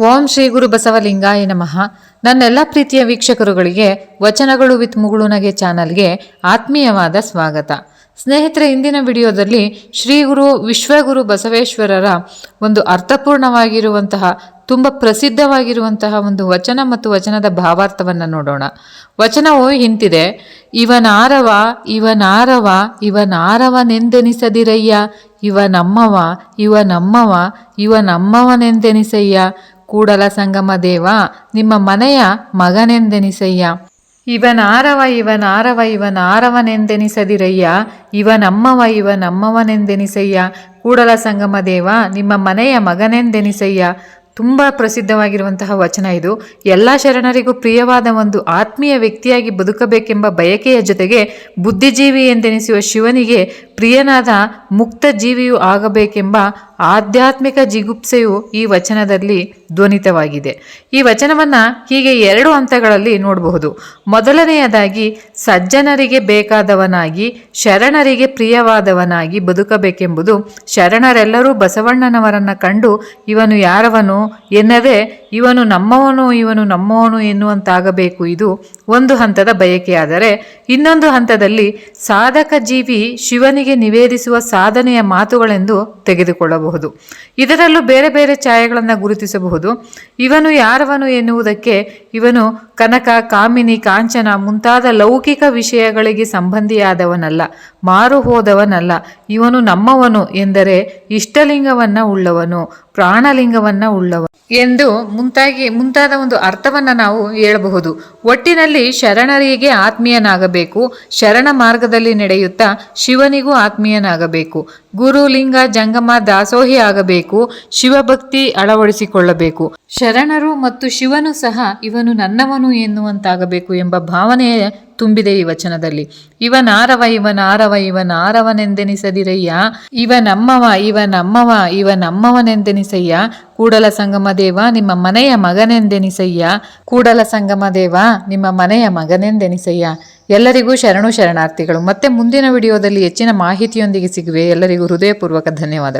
ಓಂ ಶ್ರೀ ಗುರು ಬಸವಲಿಂಗಾಯ ನಮಃ. ನನ್ನೆಲ್ಲ ಪ್ರೀತಿಯ ವೀಕ್ಷಕರುಗಳಿಗೆ, ವಚನಗಳು ವಿತ್ ಮುಗುಳುನಗೆ ಚಾನಲ್ಗೆ ಆತ್ಮೀಯವಾದ ಸ್ವಾಗತ. ಸ್ನೇಹಿತರೆ, ಇಂದಿನ ವಿಡಿಯೋದಲ್ಲಿ ಶ್ರೀ ಗುರು ವಿಶ್ವಗುರು ಬಸವೇಶ್ವರರ ಒಂದು ಅರ್ಥಪೂರ್ಣವಾಗಿರುವಂತಹ, ತುಂಬ ಪ್ರಸಿದ್ಧವಾಗಿರುವಂತಹ ಒಂದು ವಚನ ಮತ್ತು ವಚನದ ಭಾವಾರ್ಥವನ್ನು ನೋಡೋಣ. ವಚನವು ಇಂತಿದೆ, ಇವನಾರವ ಇವನಾರವ, ಇವನಾರವನೆಂದೆನಿಸದಿರಯ್ಯ ಇವ ನಮ್ಮವ ಇವ ನಮ್ಮವ ಇವ ಕೂಡಲ ಸಂಗಮ ದೇವ, ನಿಮ್ಮ ಮನೆಯ ಮಗನೆಂದೆನಿಸಯ್ಯ. ಇವನಾರವ ಇವನಾರವ ಇವನಾರವನೆಂದೆನಿಸದಿರಯ್ಯ ಇವನಮ್ಮವ ಇವನಮ್ಮವನೆಂದೆನಿಸಯ್ಯ ಇವ ನಮ್ಮವನೆಂದೆನಿಸಯ್ಯ ಕೂಡಲ ಸಂಗಮ ದೇವ, ನಿಮ್ಮ ಮನೆಯ ಮಗನೆಂದೆನಿಸಯ್ಯ. ತುಂಬ ಪ್ರಸಿದ್ಧವಾಗಿರುವಂತಹ ವಚನ ಇದು. ಎಲ್ಲ ಶರಣರಿಗೂ ಪ್ರಿಯವಾದ ಒಂದು ಆತ್ಮೀಯ ವ್ಯಕ್ತಿಯಾಗಿ ಬದುಕಬೇಕೆಂಬ ಬಯಕೆಯ ಜೊತೆಗೆ ಬುದ್ಧಿಜೀವಿ ಎಂದೆನಿಸುವ ಶಿವನಿಗೆ ಪ್ರಿಯನಾದ ಮುಕ್ತ ಜೀವಿಯು ಆಗಬೇಕೆಂಬ ಆಧ್ಯಾತ್ಮಿಕ ಜಿಗುಪ್ಸೆಯು ಈ ವಚನದಲ್ಲಿ ಧ್ವನಿತವಾಗಿದೆ. ಈ ವಚನವನ್ನ ಹೀಗೆ ಎರಡು ಹಂತಗಳಲ್ಲಿ ನೋಡಬಹುದು. ಮೊದಲನೆಯದಾಗಿ, ಸಜ್ಜನರಿಗೆ ಬೇಕಾದವನಾಗಿ, ಶರಣರಿಗೆ ಪ್ರಿಯವಾದವನಾಗಿ ಬದುಕಬೇಕೆಂಬುದು ಶರಣರೆಲ್ಲರೂ ಬಸವಣ್ಣನವರನ್ನು ಕಂಡು ಇವನು ಯಾರವನು ಎನ್ನದೆ ಇವನು ನಮ್ಮವನು ಇವನು ನಮ್ಮವನು ಎನ್ನುವಂತಾಗಬೇಕು. ಇದು ಒಂದು ಹಂತದ ಬಯಕೆಯಾದರೆ ಇನ್ನೊಂದು ಹಂತದಲ್ಲಿ ಸಾಧಕ ಜೀವಿ ಶಿವನಿಗೆ ನಿವೇದಿಸುವ ಸಾಧನೆಯ ಮಾತುಗಳೆಂದು ತೆಗೆದುಕೊಳ್ಳಬಹುದು. ಇದರಲ್ಲೂ ಬೇರೆ ಬೇರೆ ಛಾಯೆಗಳನ್ನು ಗುರುತಿಸಬಹುದು. ಇವನು ಯಾರವನು ಎನ್ನುವುದಕ್ಕೆ ಇವನು ಕನಕ, ಕಾಮಿನಿ, ಕಾಂಚನ ಮುಂತಾದ ಲೌಕಿಕ ವಿಷಯಗಳಿಗೆ ಸಂಬಂಧಿಯಾದವನಲ್ಲ, ಮಾರು ಹೋದವನಲ್ಲ. ಇವನು ನಮ್ಮವನು ಎಂದರೆ ಇಷ್ಟಲಿಂಗವನ್ನ ಉಳ್ಳವನು, ಪ್ರಾಣಲಿಂಗವನ್ನ ಉಳ್ಳವನು. ಎಂದು ಮುಂತಾಗಿ ಮುಂತಾದ ಒಂದು ಅರ್ಥವನ್ನ ನಾವು ಹೇಳಬಹುದು. ಒಟ್ಟಿನಲ್ಲಿ ಶರಣರಿಗೆ ಆತ್ಮೀಯನಾಗಬೇಕು. ಶರಣ ಮಾರ್ಗದಲ್ಲಿ ನಡೆಯುತ್ತಾ ಶಿವನಿಗೂ ಆತ್ಮೀಯನಾಗಬೇಕು. ಗುರು, ಲಿಂಗ, ಜಂಗಮ, ದಾಸೋಹಿ ಆಗಬೇಕು. ಶಿವಭಕ್ತಿ ಅಳವಡಿಸಿಕೊಳ್ಳಬೇಕು. ಶರಣರು ಮತ್ತು ಶಿವನು ಸಹ ಇವನು ನನ್ನವನು ಎನ್ನುವಂತಾಗಬೇಕು ಎಂಬ ಭಾವನೆ ತುಂಬಿದೆ ಈ ವಚನದಲ್ಲಿ. ಇವನಾರವ ಇವನಾರವ ಇವನಾರವನೆಂದೆನಿಸದಿರಯ್ಯ ಇವ ನಮ್ಮವ ಇವ ನಮ್ಮವ ಇವ ನಮ್ಮವನೆಂದೆನಿಸಯ್ಯ ಕೂಡಲ ಸಂಗಮ ದೇವ, ನಿಮ್ಮ ಮನೆಯ ಮಗನೆಂದೆನಿಸಯ್ಯ? ಕೂಡಲ ಸಂಗಮ ದೇವ, ನಿಮ್ಮ ಮನೆಯ ಮಗನೆಂದೆನಿಸಯ್ಯ? ಎಲ್ಲರಿಗೂ ಶರಣು ಶರಣಾರ್ಥಿಗಳು, ಮತ್ತೆ ಮುಂದಿನ ವಿಡಿಯೋದಲ್ಲಿ ಹೆಚ್ಚಿನ ಮಾಹಿತಿಯೊಂದಿಗೆ ಸಿಗುವೆ. ಎಲ್ಲರಿಗೂ ಹೃದಯಪೂರ್ವಕ ಧನ್ಯವಾದಗಳು.